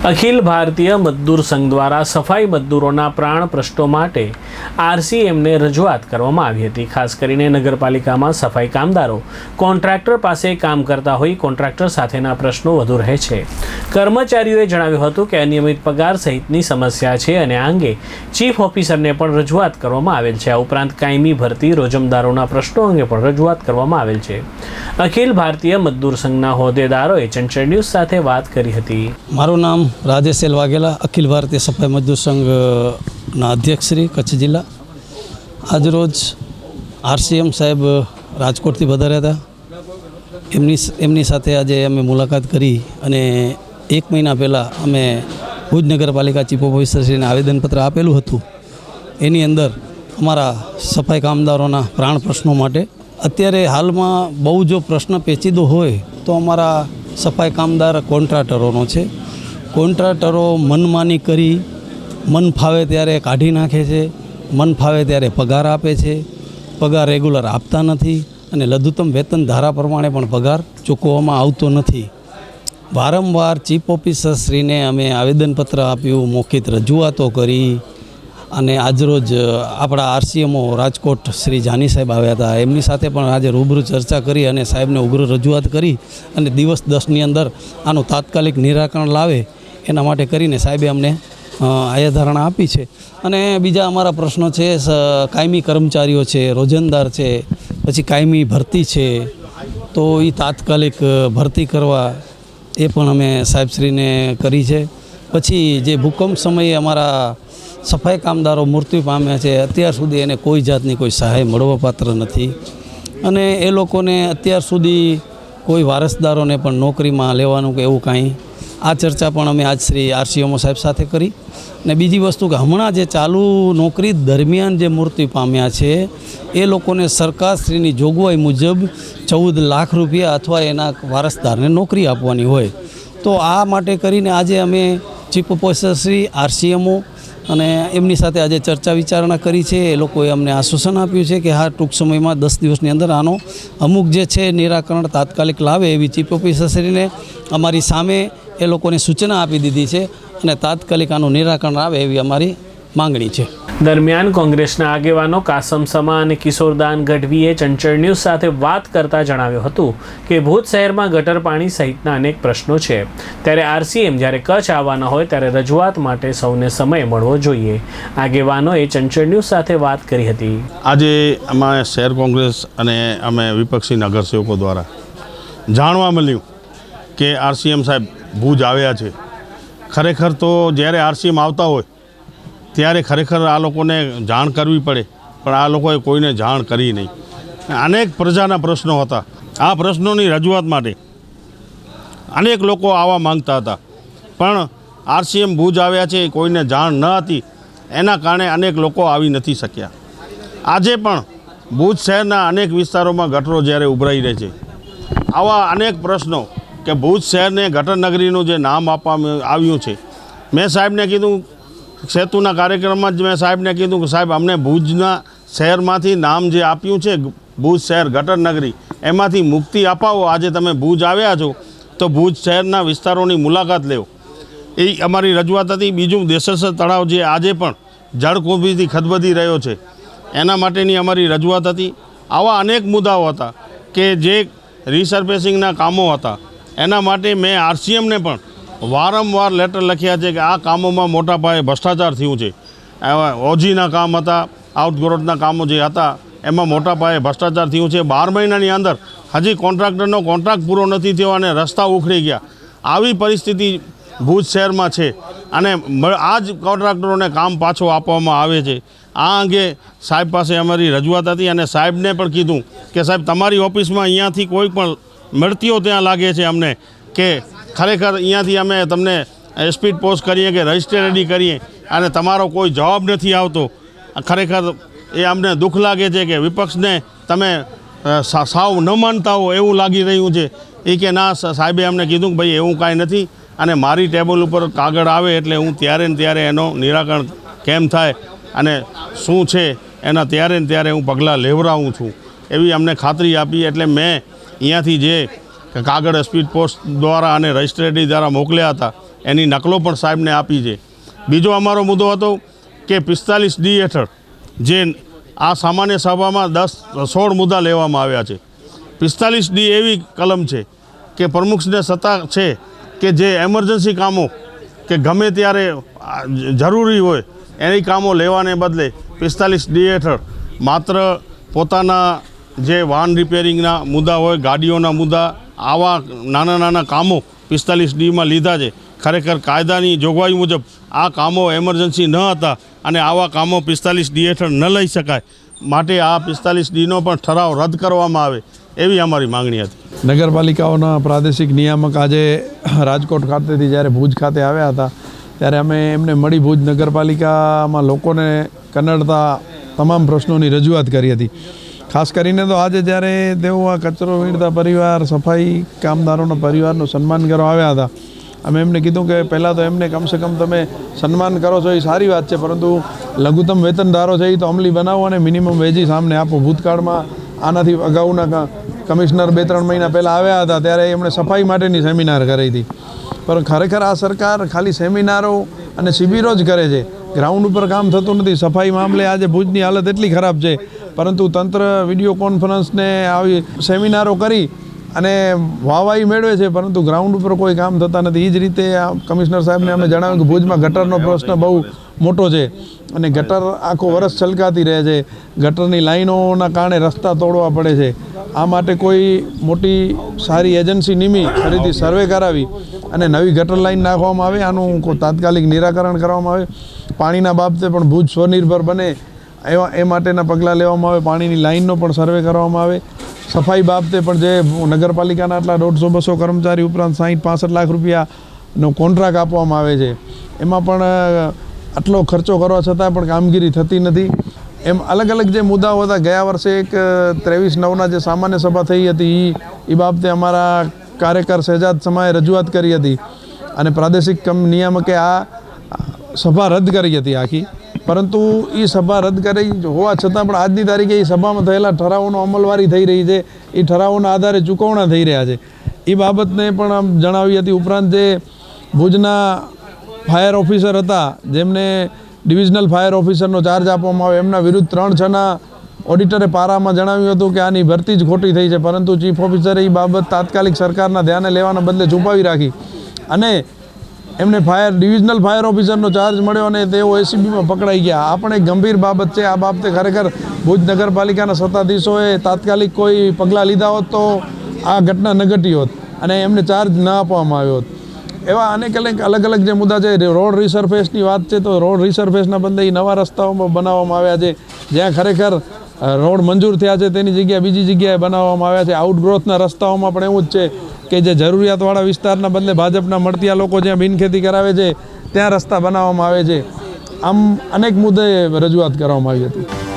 અખિલ ભારતીય મજદૂર સંઘ દ્વારા સફાઈ મજદૂરોના પ્રાણ પ્રશ્નો માટે આરસીએમને રજૂઆત કરવામાં આવી હતી. ખાસ કરીને નગરપાલિકામાં સફાઈ કામદારો કોન્ટ્રાક્ટર પાસે કામ કરતા હોય કોન્ટ્રાક્ટર સાથેના પ્રશ્નો વધુ રહે છે. કર્મચારીઓએ જણાવ્યું હતું કે અનિયમિત પગાર સહિતની સમસ્યા છે અને આ અંગે ચીફ ઓફિસરને પણ રજૂઆત કરવામાં આવેલ છે. આ ઉપરાંત કાયમી ભરતી, રોજમદારોના પ્રશ્નો અંગે પણ રજૂઆત કરવામાં આવેલ છે. અખિલ ભારતીય મજદૂર સંઘના હોદ્દેદારોએ ચંચળ ન્યૂઝ સાથે વાત કરી હતી. મારું નામ રાજેશ વાઘેલા, અખિલ ભારતીય સફાઈ મજદૂર સંઘના અધ્યક્ષ શ્રી કચ્છ જિલ્લા આજરોજ આરસીએમ સાહેબ રાજકોટથી વધાર્યા હતા એમની એમની સાથે આજે અમે મુલાકાત કરી અને એક મહિના પહેલાં અમે ભુજ નગરપાલિકા ચીફ ઓફિસરશ્રીને આવેદનપત્ર આપેલું હતું એની અંદર અમારા સફાઈ કામદારોના પ્રાણ પ્રશ્નો માટે અત્યારે હાલમાં બહુ જો પ્રશ્ન પેચીદો હોય તો અમારા સફાઈ કામદાર કોન્ટ્રાક્ટરોનો છે કોન્ટ્રાક્ટરો મનમાની કરી મન ફાવે ત્યારે કાઢી નાખે છે, મન ફાવે ત્યારે પગાર આપે છે. પગાર રેગ્યુલર આપતા નથી અને લઘુત્તમ વેતન ધારા પ્રમાણે પણ પગાર ચૂકવવામાં આવતો નથી. વારંવાર ચીફ ઓફિસરશ્રીને અમે આવેદનપત્ર આપ્યું મોખિત રજૂઆતો કરી અને આજરોજ આપણા આરસીએમઓ રાજકોટ શ્રી જાની સાહેબ આવ્યા હતા. એમની સાથે પણ આજે રૂબરૂ ચર્ચા કરી અને સાહેબને ઉગ્ર રજૂઆત કરી અને દિવસ દસની અંદર આનું તાત્કાલિક નિરાકરણ લાવે એના માટે કરીને સાહેબે અમને અ, આયાધારણા આપી છે. અને બીજા અમારા પ્રશ્નો છે કાયમી કર્મચારીઓ છે રોજંદાર છે પછી કાયમી ભરતી છે તો એ તાત્કાલિક ભરતી કરવા એ પણ અમે સાહેબશ્રીને કરી છે. પછી જે ભૂકંપ સમયે અમારા સફાઈ કામદારો મૃત્યુ પામ્યા છે અત્યાર સુધી એને કોઈ જાતની કોઈ સહાય મળવાપાત્ર નથી. અને એ લોકોને અત્યાર સુધી કોઈ વારસદારોને પણ નોકરીમાં લેવાનું કે એવું કાંઈ આ ચર્ચા પણ અમે આજ શ્રી આરસીઓમો સાહેબ સાથે કરી. ને બીજી વસ્તુ કે હમણાં જે ચાલુ નોકરી દરમિયાન જે મૃત્યુ પામ્યા છે, એ લોકોને સરકારશ્રીની જોગવાઈ મુજબ ચૌદ લાખ રૂપિયા અથવા એના વારસદારને નોકરી આપવાની હોય. તો આ માટે કરીને આજે અમે ચીફ ઓફિસર શ્રી આરસીએમઓ અને એમની સાથે આજે ચર્ચા વિચારણા કરી છે. એ લોકોએ અમને આશ્વાસન આપ્યું છે કે હા, ટૂંક સમયમાં દસ દિવસની અંદર આનો અમુક જે છે નિરાકરણ તાત્કાલિક લાવે એવી ચીફ ઓફિસરશ્રીને અમારી સામે એ લોકોને સૂચના આપી દીધી છે અને તાત્કાલિક આનું નિરાકરણ આવે એવી અમારી માંગણી છે. દરમિયાન કોંગ્રેસના આગેવાનો કાસમ સમા અને કિશોરદાન ગઢવીએ ચંચળ ન્યૂઝ સાથે વાત કરતા જણાવ્યું હતું કે ભુજ શહેરમાં ગટર પાણી સહિતના અનેક પ્રશ્નો છે. ત્યારે આરસીએમ જ્યારે કચ્છ આવવાના હોય ત્યારે રજૂઆત માટે સૌને સમય મળવો જોઈએ. આગેવાનોએ ચંચળ ન્યૂઝ સાથે વાત કરી હતી. આજે અમે શહેર કોંગ્રેસ અને અમે વિપક્ષી નગરસેવકો દ્વારા જાણવા મળ્યું કે આરસીએમ સાહેબ ભુજ આવ્યા છે. ખરેખર તો જ્યારે આરસીએમ આવતા હોય, ત્યારે ખરેખર આ લોકોને જાણ કરવી પડે, પણ આ લોકોએ કોઈને જાણ કરી નહીં. અનેક પ્રજાના પ્રશ્નો હતા. આ પ્રશ્નોની રજૂઆત માટે અનેક લોકો આવવા માંગતા હતા. પણ આરસીએમ ભુજ આવ્યા છે, કોઈને જાણ ન હતી, એના કારણે અનેક લોકો આવી નથી શક્યા. આજે પણ ભુજ શહેરના અનેક વિસ્તારોમાં ગટરો જ્યારે ઉભરાઈ રહે છે. આવા અનેક પ્રશ્નો કે ભુજ શહેરને નગરીનું જે નામ આપવામાં આવ્યું છે. મેં સાહેબને કીધું, સેતુના કાર્યક્રમમાં જ મેં સાહેબને કીધું કે સાહેબ, અમને ભુજના શહેરમાંથી નામ જે આપ્યું છે, ભુજ શહેર નગરી એમાંથી મુક્તિ અપાવો. આજે તમે ભુજ આવ્યા છો, તો ભુજ શહેરના વિસ્તારોની મુલાકાત લેવો એ અમારી રજૂઆત હતી. બીજું દેશસર તળાવ જે આજે પણ જળકુંભીથી ખદબદી રહ્યો છે. એના માટેની અમારી રજૂઆત હતી. આવા અનેક મુદ્દાઓ હતા કે જે રિસર્ફેસિંગના કામો હતા. એના માટે મેં આરસીએમને પણ વારંવાર લેટર લખ્યા છે કે આ કામોમાં મોટા પાયે ભ્રષ્ટાચાર થયું છે. ઓજીના કામ હતા આઉટગ્રોડના કામો જે હતા, એમાં મોટા પાયે ભ્રષ્ટાચાર થયું છે. બાર મહિનાની અંદર હજી કોન્ટ્રાક્ટરનો કોન્ટ્રાક્ટ પૂરો નથી થયો અને રસ્તા ઉખડી ગયા. આવી પરિસ્થિતિ ભુજ શહેરમાં છે અને આ જ કોન્ટ્રાક્ટરોને કામ પાછો આપવામાં આવે છે. આ અંગે સાહેબ પાસે અમારી રજૂઆત હતી અને સાહેબને પણ કીધું કે સાહેબ, તમારી ઓફિસમાં અહીંયાથી કોઈ પણ મળતીઓ ત્યાં લાગે છે અમને કે ખરેખર અહીંયાથી અમે તમને સ્પીડ પોસ્ટ કરીએ કે રજિસ્ટર રેડી કરીએ અને તમારો કોઈ જવાબ નથી આવતો. ખરેખર એ અમને દુઃખ લાગે છે કે વિપક્ષને તમે સાવ ન માનતા હો એવું લાગી રહ્યું છે. એ કે ના સાહેબે અમને કીધું કે ભાઈ એવું કાંઈ નથી અને મારી ટેબલ ઉપર કાગળ આવે એટલે હું ત્યારે ને ત્યારે એનો નિરાકરણ કેમ થાય અને શું છે એના ત્યારે ને ત્યારે હું પગલાં લેવડાવું છું. એવી અમને ખાતરી આપી એટલે મેં અહીંયાથી જે કાગળ સ્પીડ પોસ્ટ દ્વારા અને રજિસ્ટ્રેટરી દ્વારા મોકલ્યા હતા, એની નકલો પણ સાહેબને આપી છે. બીજો અમારો મુદ્દો હતો કે પિસ્તાલીસ ડી હેઠળ જે આ સામાન્ય સભામાં દસ, સોળ મુદ્દા લેવામાં આવ્યા છે. પિસ્તાલીસ ડી એવી કલમ છે કે પ્રમુખને સત્તા છે કે જે એમરજન્સી કામો કે ગમે ત્યારે જરૂરી હોય એની કામો લેવાને બદલે પિસ્તાલીસ ડી હેઠળ માત્ર પોતાના જે વાહન રિપેરિંગના મુદ્દા હોય, ગાડીઓના મુદ્દા, આવા નાના નાના કામો પિસ્તાલીસ ડીમાં લીધા છે. ખરેખર કાયદાની જોગવાઈ મુજબ આ કામો એમરજન્સી ન હતા અને આવા કામો પિસ્તાલીસ ડી હેઠળ ન લઈ શકાય. માટે આ પિસ્તાલીસ ડીનો પણ ઠરાવ રદ કરવામાં આવે એવી અમારી માંગણી હતી. નગરપાલિકાઓના પ્રાદેશિક નિયામક આજે રાજકોટ ખાતેથી જ્યારે ભુજ ખાતે આવ્યા હતા, ત્યારે અમે એમને મળી ભુજ નગરપાલિકામાં લોકોને કનડતા તમામ પ્રશ્નોની રજૂઆત કરી હતી. ખાસ કરીને તો આજે જ્યારે તેઓ આ કચરો વીણતા પરિવાર, સફાઈ કામદારોના પરિવારનું સન્માન કરવા આવ્યા હતા, અમે એમને કીધું કે પહેલાં તો એમને કમસે કમ તમે સન્માન કરો છો એ સારી વાત છે, પરંતુ લઘુત્તમ વેતનધારો છે એ તો અમલી બનાવો અને મિનિમમ વેજી સામને આપો. ભૂતકાળમાં આનાથી અગાઉના કમિશનર બે ત્રણ મહિના પહેલાં આવ્યા હતા, ત્યારે એમણે સફાઈ માટેની સેમિનાર કરી હતી. પણ ખરેખર આ સરકાર ખાલી સેમિનારો અને શિબિરો જ કરે છે. ગ્રાઉન્ડ ઉપર કામ થતું નથી. સફાઈ મામલે આજે ભુજની હાલત એટલી ખરાબ છે પરંતુ તંત્ર વીડિયો કોન્ફરન્સને આવી સેમિનારો કરી અને વાહવાઈ મેળવે છે, પરંતુ ગ્રાઉન્ડ ઉપર કોઈ કામ થતા નથી. એ જ રીતે આ કમિશનર સાહેબને અમે જણાવ્યું કે ભુજમાં ગટરનો પ્રશ્ન બહુ મોટો છે અને ગટર આખો વરસ છલકાતી રહે છે. ગટરની લાઈનોના કારણે રસ્તા તોડવા પડે છે. આ માટે કોઈ મોટી સારી એજન્સી નિમી ફરીથી સર્વે કરાવી અને નવી ગટર લાઈન નાખવામાં આવે. આનું તાત્કાલિક નિરાકરણ કરવામાં આવે. પાણીના બાબતે પણ ભુજ સ્વનિર્ભર બને એવા એ માટેના પગલાં લેવામાં આવે, પાણીની લાઇનનો પણ સર્વે કરવામાં આવે. સફાઈ બાબતે પણ જે નગરપાલિકાના આટલા દોઢસો, બસો કર્મચારી ઉપરાંત સાહીઠ, પાસઠ લાખ રૂપિયાનો કોન્ટ્રાક્ટ આપવામાં આવે છે. એમાં પણ આટલો ખર્ચો કરવા છતાં પણ કામગીરી થતી નથી. એમ અલગ અલગ જે મુદ્દાઓ હતા, ગયા વર્ષે એક ત્રેવીસ, નવના જે સામાન્ય સભા થઈ હતી એ બાબતે અમારા કાર્યકર શહેજાદ સમાએ રજૂઆત કરી હતી. અને પ્રાદેશિક નિયામકે આ સભા રદ કરી હતી આખી. પરંતુ એ સભા રદ કરી હોવા છતાં પણ આજની તારીખે એ સભામાં થયેલા ઠરાવોનો અમલવારી થઈ રહી છે. એ ઠરાવોના આધારે ચૂકવણા થઈ રહ્યા છે. એ બાબતને પણ આમ જણાવી હતી ઉપરાંત જે ભુજના ફાયર ઓફિસર હતા, જેમને ડિવિઝનલ ફાયર ઓફિસરનો ચાર્જ આપવામાં આવે એમના વિરુદ્ધ ત્રણ છના ઓડિટરે પારામાં જણાવ્યું હતું કે આની ભરતી જ ખોટી થઈ છે. પરંતુ ચીફ ઓફિસરે એ બાબત તાત્કાલિક સરકારના ધ્યાને લેવાના બદલે છુપાવી રાખી. અને એમને ફાયર ડિવિઝનલ ફાયર ઓફિસરનો ચાર્જ મળ્યો અને તેઓ એસીબીમાં પકડાઈ ગયા. આ પણ એક ગંભીર બાબત છે. આ બાબતે ખરેખર ભુજ નગરપાલિકાના સત્તાધીશોએ તાત્કાલિક કોઈ પગલાં લીધા હોત તો આ ઘટના ન ઘટી હોત અને એમને ચાર્જ ન આપવામાં આવ્યો હોત. એવા અનેક અનેક અલગ અલગ જે મુદ્દા છે રોડ રિસર્ફેસની વાત છે, તો રોડ રિસર્ફેસના બદલે નવા રસ્તાઓમાં બનાવવામાં આવ્યા છે. જ્યાં ખરેખર રોડ મંજૂર થયા છે, તેની જગ્યાએ બીજી જગ્યાએ બનાવવામાં આવ્યા છે. આઉટગ્રોથના રસ્તાઓમાં પણ એવું જ છે. કે જે જરૂરિયાતવાળા વિસ્તારના બદલે ભાજપના મળતિયા લોકો જ્યાં બિનખેતી કરાવે છે, ત્યાં રસ્તા બનાવવામાં આવે છે. આમ અનેક મુદ્દે રજૂઆત કરવામાં આવી હતી.